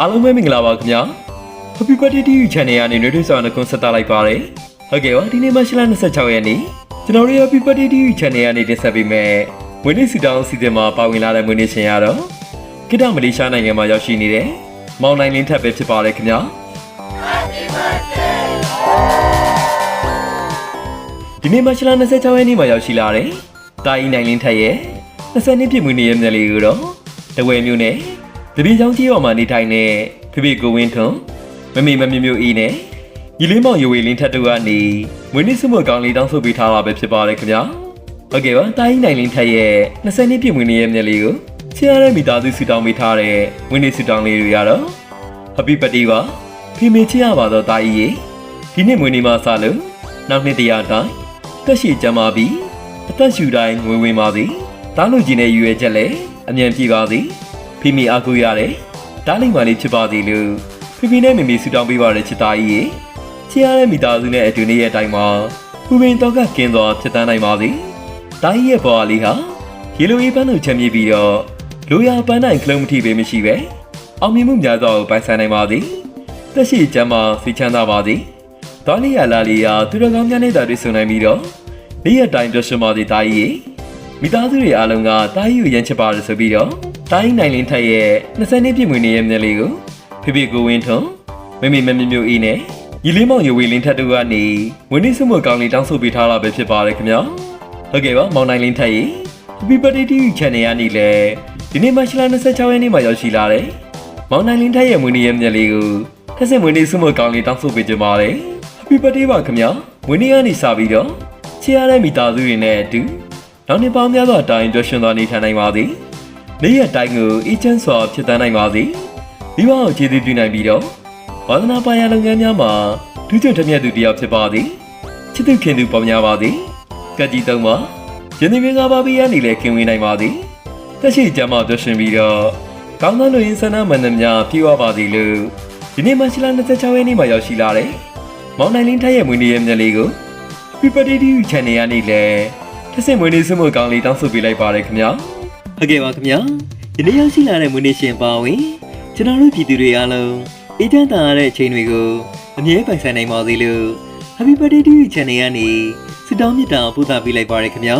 အားလုံးပဲမင်္ဂလာပါခင်ဗျာ Happy Birthday to you channel ကနေနှွေးထွေးဆောင်နှုတ်ဆက်တာလိုက်ပါတယ်ဟုတ်ကဲ့ပါဒီနေ့မှရှလ26ရက်နေ့ကျွန်တော်တို့ Happy Birthday to you channel ကနေတင်ဆက်ပေးမယ်ဝင်းနေစီတောင်းစီစဉ်မှာပါဝင်လာတဲ့မွေးနေ့ရှင်ရတော့ကိတမလေးရှားနိုင်ငံမှာရောက်ရှိနေတဲ့မောင်နိုင်လင်းထပ်ပဲဖြစ်ပါတယ်ခင်ဗျာဒီနေ့မှရှလ26ရက်နေ့မှာရောက်ရှိလာတဲ့တာအီနိုင်လင်းထက်ရဲ့20နှစ်ပြည့်မွေးနေ့ရဲ့မြက်လေးကိုတော့တဝဲမျိုးနဲ့ တပင်းချောင်းကြီးပေါ်မှာနေထိုင်တဲ့ဖေဖေကိုဝင်းထွန်းမမေမမြမျိုးအီနဲ့ညီလေးမောင်ရွေလင်းထက်တို့ကနေမွေးနေ့စုမကောင်းလေးတောင်းဆိုပေးထားတာပဲဖြစ်ပါတယ်ခင်ဗျာဟုတ်ကဲ့ပါတာအီနိုင်လင်းထက်ရဲ့20နှစ်ပြည့်မွေးနေ့ရဲ့မြက်လေးကိုချစ်ရတဲ့မိသားစုဆူတောင်းပေးထားတဲ့မွေးနေ့ဆူတောင်းလေးတွေရတော့ Happy Birthday ပါဖေမေချစ်ရပါတော့တာအီရေဒီနေ့မွေးနေ့မှာစလို့နောက်နှစ်တရာတိုင်းတက်ရှိကြမှာပြီးအသက်ရှူတိုင်းငွေဝင်ပါသည်တားလူကြီးနဲ့ရွေချက်လည်းအမြန်ပြေပါသည် ဖေမီအားကိုးရတယ်တားလိမ္မာလေးဖြစ်ပါသည်လို့ဖေဖေနဲ့မေမေဆူတောင်းပေးပါတဲ့ချစ်သားကြီးရေချစ်ရတဲ့မိသားစုနဲ့အတူနေရဲ့အတိုင်းမှာပူပင်တော့ကကင်းသောဖြစ်တန်းနိုင်ပါသည်တားကြီးရဲ့ဘဝလေးဟာရေလိုအေးပန်းတို့ချမ်းမြေပြီးတော့လိုရာပန်းနိုင်ကလုံးမထိပေမရှိပဲအောင်မြင်မှုများစွာကိုပိုင်ဆိုင်နိုင်ပါသည်တက်ရှိကျမ်းမှာစိတ်ချမ်းသာပါသည်တော်လီယာလာလီယာသူတော်ကောင်းများနဲ့တာတွေ့ဆုံနိုင်ပြီးတော့နေ့ရက်တိုင်းပျော်ရွှင်ပါသည်တားကြီးရေမိသားစုတွေအားလုံးကတားကြီးကိုရမ်းချစ်ပါတယ်ဆိုပြီးတော့ တားကြီးနိုင်လင်းထက်ရဲ့20နှစ်ပြည့်မွေးနေ့ရဲ့မြက်လေးကိုဖေဖေကိုဝင်းထွန်းမမေမမေမျိုးအေးနဲ့ညီလေးမောင်ရွေလင်းထက်တို့ကနေမွေးနေ့စုမကောင်းလေးတောင်းဆိုပေးထားတာပဲဖြစ်ပါတယ်ခင်ဗျာဟုတ်ကဲ့ပါမောင်နိုင်လင်းထက်ရေ Happy Birthday to you channel ကနေလေဒီနေ့မှရှလာ26ရက်နေ့မှာရောက်ရှိလာတယ်မောင်နိုင်လင်းထက်ရဲ့မွေးနေ့ရဲ့မြက်လေးကိုထက်စင်မွေးနေ့စုမကောင်းလေးတောင်းဆိုပေးကြပါရစေ Happy Birthday ပါခင်ဗျာမွေးနေ့ကနေစပြီးတော့ချစ်ရတဲ့မိသားစုတွေနဲ့အတူနောက်နှစ်ပေါင်းများစွာတိုင်တွေ့ရှင်သွားနေထိုင်နိုင်ပါသည်။ နေ့ရက်တိုင်းကိုအေးချမ်းစွာဖြစ်တန်းနိုင်ပါသည်။မိဘကိုကျေးဇူးပြုနိုင်ပြီးတော့ဝါသနာပါရလုပ်ငန်းများမှာဒုတိယထမြတ်သူတစ်ယောက်ဖြစ်ပါသည်။ချစ်သူခင်သူပေါ်များပါသည်။ကတိသုံးပါယနေ့မင်္ဂလာပါပြီးရနေလေခင်ဝင်နိုင်ပါသည်။တက်ရှိကြမှာတွေ့ရှင်ပြီးတော့ကောင်းသောလူရင်းဆန္ဒမှန်သမျှပြေဝပါသည်လို့ဒီနေ့မှရှိလာ26ရက်နေ့မှာရောက်ရှိလာတယ်။မောင်နိုင်လင်းထက်ရဲ့မွေးနေ့ရဲ့မြက်လေးကို Happy Birthday to you channel ကနေလည်းထက်စင်မွေးနေ့စုမကောင်းလေးတောင်းဆိုပေးလိုက်ပါတယ်ခင်ဗျာ ဟုတ်ကဲ့ပါခင်ဗျာဒီနေ့ရောက်ရှိလာတဲ့မွေးနေ့ရှင်ပါဝင်ကျွန်တော်တို့ပြည်သူတွေအားလုံးအေးချမ်းသာရတဲ့အချိန်တွေကိုအမြဲပိုင်ဆိုင်နိုင်ပါသေးလို့ Happy Birthday to you channel ကနေဆုတောင်းမေတ္တာပို့သပေးလိုက်ပါတယ်ခင်ဗျာ